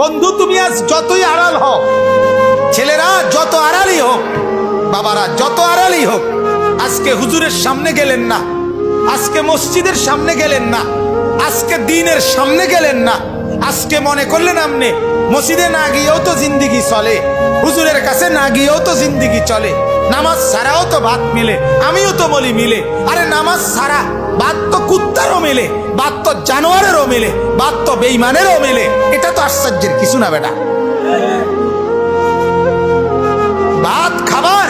বন্ধু, তুমি আজ যতই আড়াল হও, ছেলেরা যত আড়ালই হোক, বাবারা যত আড়ালই হোক, আজকে হুজুরের সামনে গেলেন না, আজকে মসজিদের সামনে গেলেন না, আজকে দিনের সামনে গেলেন না, আজকে মনে করলেন আপনি মসজিদে না গিয়েও তো জিন্দিগি চলে, হুজুরের কাছে না গিয়েও তো জিন্দিগি চলে, নামাজ ছাড়াও তো ভাত মিলে, আমিও তো বলি মিলে, আরে নামাজ ছাড়া বাদ তো কুত্তারও মেলে, বাদ তো জানোয়ারেরও মেলে, বাদ তো বেইমানেরও মেলে। এটা তো আশ্চর্যের কিছু না বেটা। ভাত খাবার,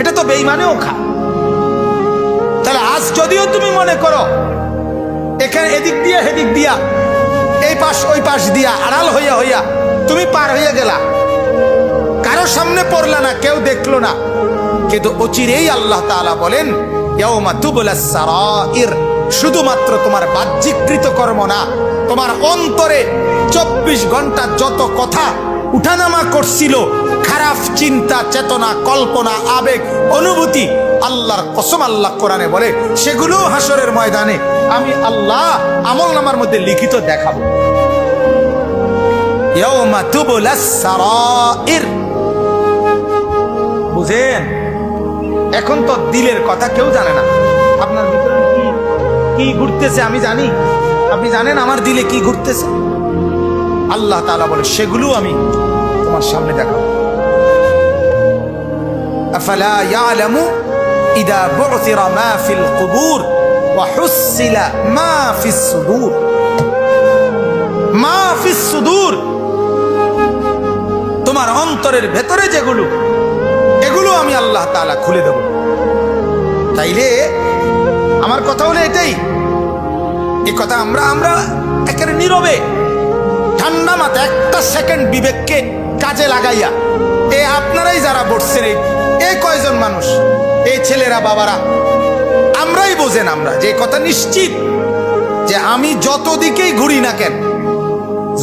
এটা তো বেইমানেও খা। তাহলে আজ যদিও তুমি মনে করো, এখানে এদিক দিয়া হেদিক দিয়া, এই পাশ, ওই পাশ দিয়া, আড়াল হইয়া হইয়া তুমি পার হইয়া গেলা। কারও সামনে পড়লা না, কেউ দেখল না। কিন্তু অচিরেই আল্লাহ তাআলা বলেন শুধুমাত্র তোমার বাহ্যিকৃত কর্ম না, তোমার অন্তরে চব্বিশ ঘণ্টা যত কথা উঠানামা করছিল, খারাপ চিন্তা, চেতনা, কল্পনা, আবেগ, অনুভূতি, আল্লাহর কসম আল্লাহ কোরআনে বলে, সেগুলো হাসরের ময়দানে আমি আল্লাহ আমল নামার মধ্যে লিখিত দেখাবো। বুঝেন? এখন তো দিলের কথা কেউ জানে না। আপনার ভিতরে কি কি ঘুরতেছে আমি জানি। আপনি জানেন আমার দিলে কি ঘুরতেছে? আল্লাহ তাআলা বলে, সেগুলো আমি তোমার সামনে দেখাবো। তোমার অন্তরের ভেতরে যেগুলো আমি আল্লাহ তাআলা খুলে দেব। তাইলে আমার কথা হলো এটাই। এই কথা আমরা আমরা একেবারে নীরবে। ঠান্ডা মাথা একটা সেকেন্ড বিবেককে কাজে লাগাইয়া, এ আপনারাই যারা বসছেন, এই কয়জন মানুষ, এই ছেলেরা, বাবারা, আমরাই বোঝেন আমরা যে কথা নিশ্চিত যে আমি যত দিকেই ঘুরি না কেন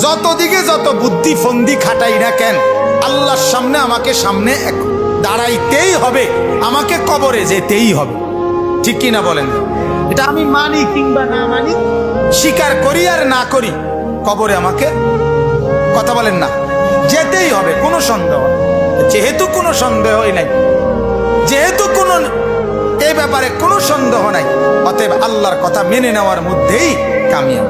যত দিকে যত বুদ্ধি ফন্দি খাটাই না কেন, আল্লাহর সামনে, আমাকে সামনে এক- দাঁড়াইতেই হবে, আমাকে কবরে যেতেই হবে। ঠিক কি না বলেন? এটা আমি মানি কিংবা না মানি, স্বীকার করি আর না করি, কবরে আমাকে কথা বলেন না। যেতেই হবে, কোনো সন্দেহ যেহেতু কোনো সন্দেহই নাই, যেহেতু কোনো এই ব্যাপারে কোনো সন্দেহ নাই, অতএব আল্লাহর কথা মেনে নেওয়ার মধ্যেই কামিয়াব।